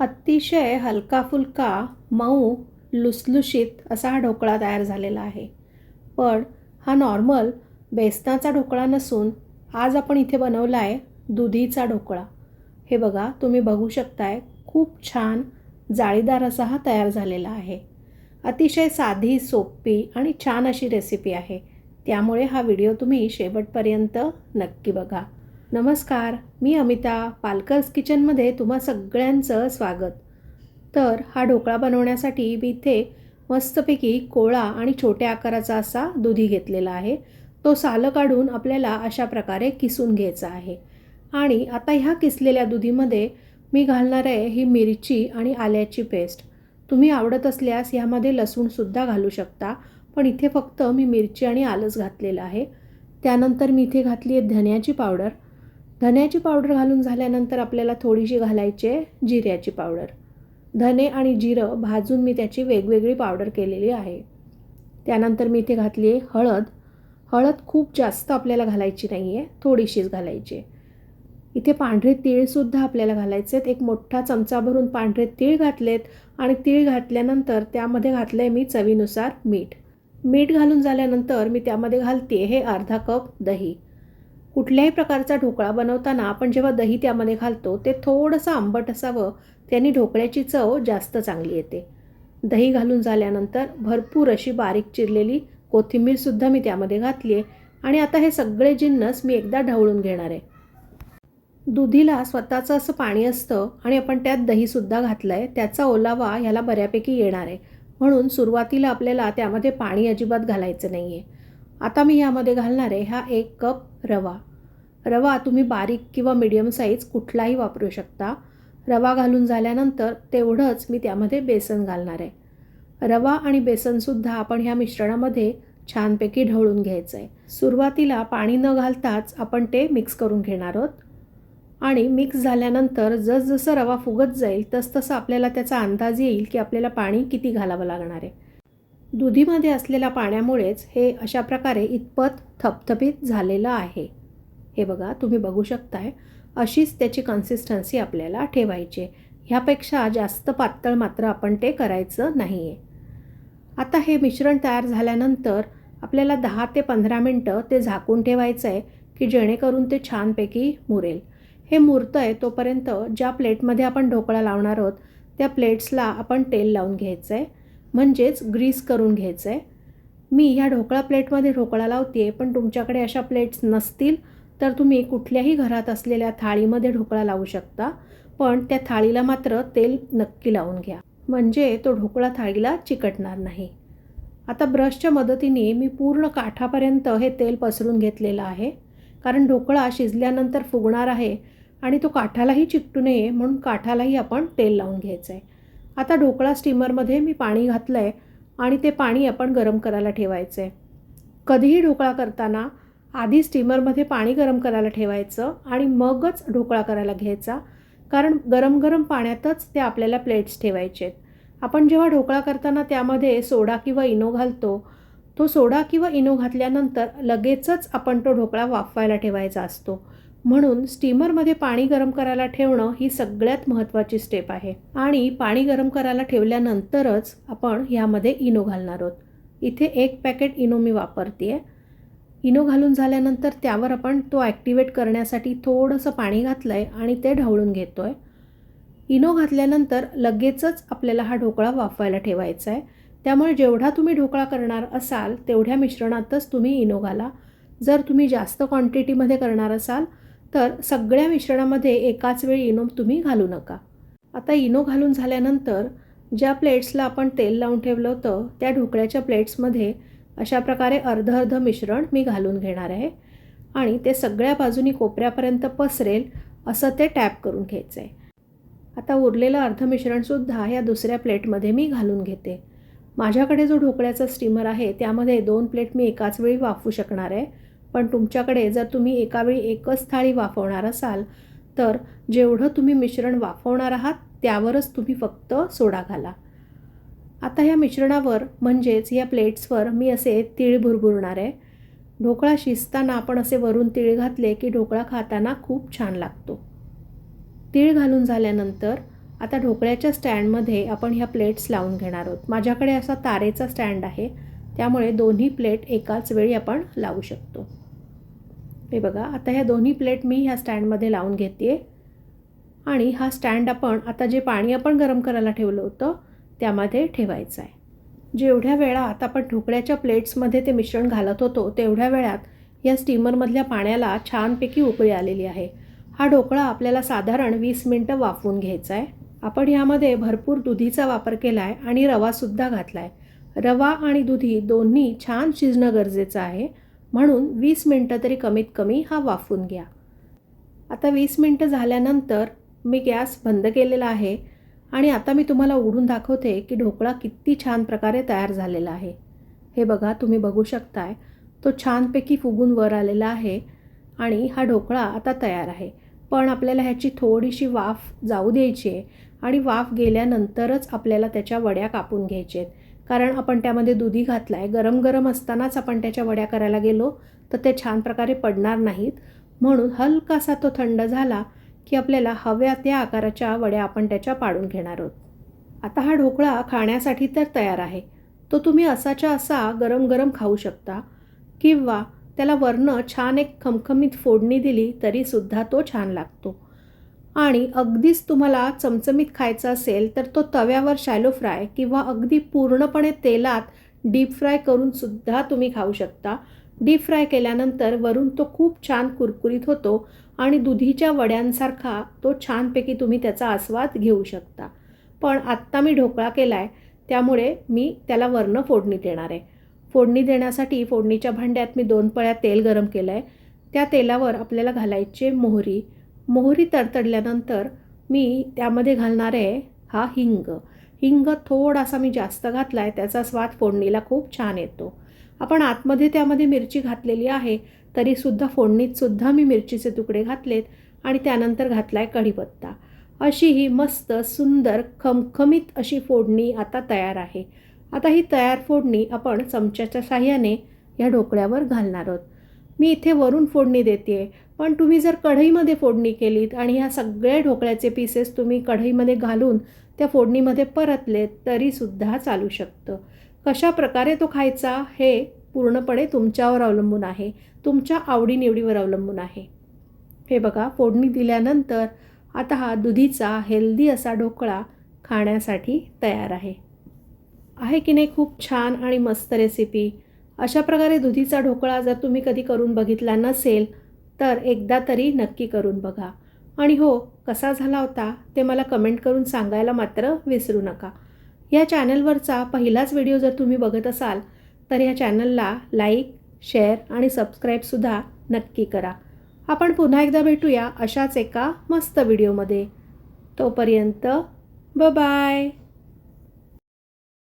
अतिशय हलकाफुलका मऊ लुसलुशीत असा हा ढोकळा तयार झालेला आहे. पण हा नॉर्मल बेसनाचा ढोकळा नसून आज आपण इथे बनवला आहे दुधीचा ढोकळा. हे बघा तुम्ही बघू शकताय खूप छान जाळीदार असा हा तयार झालेला आहे. अतिशय साधी सोपी आणि छान अशी रेसिपी आहे. त्यामुळे हा व्हिडिओ तुम्ही शेवटपर्यंत नक्की बघा. नमस्कार मी अमिता पालकर्स किचनमध्ये तुम्हा सगळ्यांचं स्वागत. तर हा ढोकळा बनवण्यासाठी मी इथे मस्तपैकी कोळा आणि छोट्या आकाराचा असा दुधी घेतलेला आहे. तो सालं काढून आपल्याला अशा प्रकारे किसून घ्यायचा आहे. आणि आता ह्या किसलेल्या दुधीमध्ये मी घालणार आहे ही मिरची आणि आल्याची पेस्ट. तुम्ही आवडत असल्यास ह्यामध्ये लसूणसुद्धा घालू शकता पण इथे फक्त मी मिरची आणि आलंच घातलेलं आहे. त्यानंतर मी इथे घातली आहे धन्याची पावडर. धन्याची पावडर घालून झाल्यानंतर आपल्याला थोडीशी घालायची आहे जिऱ्याची पावडर. धने आणि जिरं भाजून मी त्याची वेगवेगळी पावडर केलेली आहे. त्यानंतर मी इथे घातली आहे हळद. हळद खूप जास्त आपल्याला घालायची नाही आहे थोडीशीच घालायची आहे. इथे पांढरे तीळसुद्धा आपल्याला घालायचे आहेत. एक मोठा चमचा भरून पांढरे तीळ घातलेत आणि तीळ घातल्यानंतर त्यामध्ये घातलं आहे मी चवीनुसार मीठ. मीठ घालून झाल्यानंतर मी त्यामध्ये घालते हे अर्धा कप दही. कुठल्याही प्रकारचा ढोकळा बनवताना आपण जेव्हा दही त्यामध्ये घालतो ते थोडंसं आंबट असावं त्याने ढोकळ्याची चव जास्त चांगली येते. दही घालून झाल्यानंतर भरपूर अशी बारीक चिरलेली कोथिंबीरसुद्धा मी त्यामध्ये घातली आहे आणि आता हे सगळे जिन्नस मी एकदा ढवळून घेणार आहे. दुधीला स्वतःचं असं पाणी असतं आणि आपण त्यात दहीसुद्धा घातलं आहे त्याचा ओलावा ह्याला बऱ्यापैकी येणार आहे. म्हणून सुरुवातीला आपल्याला त्यामध्ये पाणी अजिबात घालायचं नाही आहे आता मी ह्यामध्ये घालणार आहे हा एक कप रवा. रवा तुम्ही बारीक किंवा मिडियम साईज कुठलाही वापरू शकता. रवा घालून झाल्यानंतर तेवढंच मी त्यामध्ये बेसन घालणार आहे. रवा आणि बेसनसुद्धा आपण ह्या मिश्रणामध्ये छानपैकी ढवळून घ्यायचं आहे सुरुवातीला पाणी न घालताच आपण ते मिक्स करून घेणार आहोत. आणि मिक्स झाल्यानंतर जसजसं रवा फुगत जाईल तसतसं आपल्याला त्याचा अंदाज येईल की आपल्याला पाणी किती घालावं लागणार आहे. दुधीमध्ये असलेल्या पाण्यामुळेच हे अशा प्रकारे इतपत थपथपीत झालेलं आहे. हे बघा तुम्ही बघू शकताय. अशीच त्याची कन्सिस्टन्सी आपल्याला ठेवायची आहे. ह्यापेक्षा जास्त पातळ मात्र आपण ते करायचं नाही आहे आता हे मिश्रण तयार झाल्यानंतर आपल्याला दहा ते पंधरा मिनटं ते झाकून ठेवायचं आहे की जेणेकरून ते छानपैकी मुरेल. हे मुरतं आहे तोपर्यंत ज्या प्लेटमध्ये आपण ढोकळा लावणार आहोत त्या प्लेट्सला आपण तेल लावून घ्यायचं आहे म्हणजेच ग्रीस करून घ्यायचं. आहे मी ह्या ढोकळा प्लेटमध्ये ढोकळा लावते आहे पण तुमच्याकडे अशा प्लेट्स नसतील तर तुम्ही कुठल्याही घरात असलेल्या थाळीमध्ये ढोकळा लावू शकता पण त्या थाळीला मात्र तेल नक्की लावून घ्या. म्हणजे तो ढोकळा थाळीला चिकटणार नाही. आता ब्रशच्या मदतीने मी पूर्ण काठापर्यंत हे तेल पसरून घेतलेलं आहे कारण ढोकळा शिजल्यानंतर फुगणार आहे आणि तो काठालाही चिकटू नये म्हणून काठालाही आपण तेल लावून घ्यायचं आहे आता ढोकळा स्टीमरमध्ये मी पाणी घातलं आहे आणि ते पाणी आपण गरम करायला ठेवायचं आहे कधीही ढोकळा करताना आधी स्टीमरमध्ये पाणी गरम करायला ठेवायचं आणि मगच ढोकळा करायला घ्यायचा कारण गरम गरम पाण्यातच ते आपल्याला प्लेट्स ठेवायचे आहेत आपण जेव्हा ढोकळा करताना त्यामध्ये सोडा किंवा इनो घालतो तो सोडा किंवा इनो घातल्यानंतर लगेचच आपण तो ढोकळा वाफवायला ठेवायचा असतो. म्हणून स्टीमरमध्ये पाणी गरम करायला ठेवणं ही सगळ्यात महत्त्वाची स्टेप आहे. आणि पाणी गरम करायला ठेवल्यानंतरच आपण ह्यामध्ये इनो घालणार आहोत. इथे एक पॅकेट इनो मी वापरते आहे इनो घालून झाल्यानंतर त्यावर आपण तो ॲक्टिवेट करण्यासाठी थोडंसं पाणी घातलं आहे आणि ते ढवळून घेतो आहे इनो घातल्यानंतर लगेचच आपल्याला हा ढोकळा वाफवायला ठेवायचा आहे त्यामुळे जेवढा तुम्ही ढोकळा करणार असाल तेवढ्या मिश्रणातच तुम्ही इनो घाला. जर तुम्ही जास्त क्वांटिटीमध्ये करणार असाल तर सगळ्या मिश्रणामध्ये एकाच वेळी इनो तुम्ही घालू नका. आता इनो घालून झाल्यानंतर ज्या प्लेट्सला आपण तेल लावून ठेवलं होतं त्या ढोकळ्याच्या प्लेट्समध्ये अशा प्रकारे अर्ध अर्ध मिश्रण मी घालून घेणार आहे आणि ते सगळ्या बाजूनी कोपऱ्यापर्यंत पसरेल असं ते टॅप करून घ्यायचं आहे आता उरलेलं अर्ध मिश्रणसुद्धा या दुसऱ्या प्लेटमध्ये मी घालून घेते. माझ्याकडे जो ढोकळ्याचा स्टीमर आहे त्यामध्ये दोन प्लेट मी एकाच वेळी वाफू शकणार आहे. पण तुमच्याकडे जर तुम्ही एका वेळी एकच थाळी वाफवणार असाल तर जेवढं तुम्ही मिश्रण वाफवणार आहात त्यावरच तुम्ही फक्त सोडा घाला. आता ह्या मिश्रणावर म्हणजेच या प्लेट्सवर मी असे तीळ भुरभुरणार आहे. ढोकळा शिजताना आपण असे वरून तीळ घातले की ढोकळा खाताना खूप छान लागतो. तीळ घालून झाल्यानंतर आता ढोकळ्याच्या स्टँडमध्ये आपण ह्या प्लेट्स लावून घेणार आहोत. माझ्याकडे असा तारेचा स्टँड आहे त्यामुळे दोन्ही प्लेट एकाच वेळी आपण लावू शकतो. हे बघा आता ह्या दोन्ही प्लेट मी ह्या स्टँडमध्ये लावून घेते. आणि हा स्टँड आपण आता जे पाणी आपण गरम करायला ठेवलं होतं त्यामध्ये ठेवायचं आहे. जेवढ्या वेळात आपण ढोकळ्याच्या प्लेट्समध्ये ते मिश्रण घालत होतो तेवढ्या वेळात या स्टीमरमधल्या पाण्याला छानपैकी उकळी आलेली आहे. हा ढोकळा आपल्याला साधारण वीस मिनटं वाफवून घ्यायचा आहे. आपण यामध्ये भरपूर दुधीचा वापर केला आहे आणि रवासुद्धा घातला आहे रवा आणि दुधी दोन्ही छान शिजणं गरजेचं आहे. म्हणून वीस मिनटं तरी कमीत कमी हा वाफून घ्या. आता वीस मिनटं झाल्यानंतर मी गॅस बंद केलेला आहे आणि आता मी तुम्हाला उघडून दाखवते की ढोकळा किती छान प्रकारे तयार झालेला आहे. हे बघा तुम्ही बघू शकताय तो छानपैकी फुगून वर आलेला आहे आणि हा ढोकळा आता तयार आहे. पण आपल्याला ह्याची थोडीशी वाफ जाऊ द्यायची आहे आणि वाफ गेल्यानंतरच आपल्याला त्याच्या वड्या कापून घ्यायच्या आहेत. कारण आपण त्यामध्ये दुधी घातला आहे गरम गरम असतानाच आपण त्याच्या वड्या करायला गेलो तर ते छान प्रकारे पडणार नाहीत. म्हणून हलकासा तो थंड झाला की आपल्याला हव्या त्या आकाराच्या वड्या आपण त्याच्या पाडून घेणार आहोत. आता हा ढोकळा खाण्यासाठी तर तयार आहे. तो तुम्ही असाच्या असा गरम गरम खाऊ शकता किंवा त्याला वरनं छान एक खमखमीत फोडणी दिली तरीसुद्धा तो छान लागतो. आणि अगदीच तुम्हाला चमचमीत खायचा असेल तर तो तव्यावर शॅलो फ्राय किंवा अगदी पूर्णपणे तेलात डीप फ्राय करूनसुद्धा तुम्ही खाऊ शकता. डीप फ्राय केल्यानंतर वरून तो खूप छान कुरकुरीत होतो आणि दुधीच्या वड्यांसारखा तो छानपैकी तुम्ही त्याचा आस्वाद घेऊ शकता. पण आत्ता मी ढोकळा केला आहे त्यामुळे मी त्याला वरनं फोडणी देणार आहे. फोडणी देण्यासाठी फोडणीच्या भांड्यात मी दोन पळ्या तेल गरम केलं आहे त्या तेलावर आपल्याला घालायचे मोहरी मोहरी तडतडल्यानंतर मी त्यामध्ये घालणार आहे हा हिंग. हिंग थोडासा मी जास्त घातला आहे त्याचा स्वाद फोडणीला खूप छान येतो. आपण आतमध्ये त्यामध्ये मिरची घातलेली आहे तरीसुद्धा फोडणीतसुद्धा मी मिरचीचे तुकडे घातलेत आणि त्यानंतर घातला आहे कढीपत्ता. अशी ही मस्त सुंदर खमखमीत अशी फोडणी आता तयार आहे. आता ही तयार फोडणी आपण चमच्याच्या साह्याने या ढोकळ्यावर घालणार आहोत. मी इथे वरून फोडणी देते पण तुम्ही जर कढईमध्ये फोडणी केलीत आणि ह्या सगळे ढोकळ्याचे पीसेस तुम्ही कढईमध्ये घालून त्या फोडणीमध्ये परतलेत तरीसुद्धा चालू शकतं. कशा प्रकारे तो खायचा हे पूर्णपणे तुमच्यावर अवलंबून आहे. तुमच्या आवडीनिवडीवर अवलंबून आहे. हे बघा फोडणी दिल्यानंतर आता हा दुधीचा हेल्दी असा ढोकळा खाण्यासाठी तयार आहे. आहे की नाही खूप छान आणि मस्त रेसिपी अशा प्रकारे दुधीचा ढोकळा जर तुम्ही कधी करून बघितला नसेल तर एकदा तरी नक्की करून बघा. आणि हो कसा झाला होता ते मला कमेंट करून सांगायला मात्र विसरू नका. या चॅनलवरचा पहिलाच व्हिडिओ जर तुम्ही बघत असाल तर या चॅनलला लाईक शेअर आणि सबस्क्राईबसुद्धा नक्की करा. आपण पुन्हा एकदा भेटूया अशाच एका मस्त व्हिडिओमध्ये. तोपर्यंत ब बाय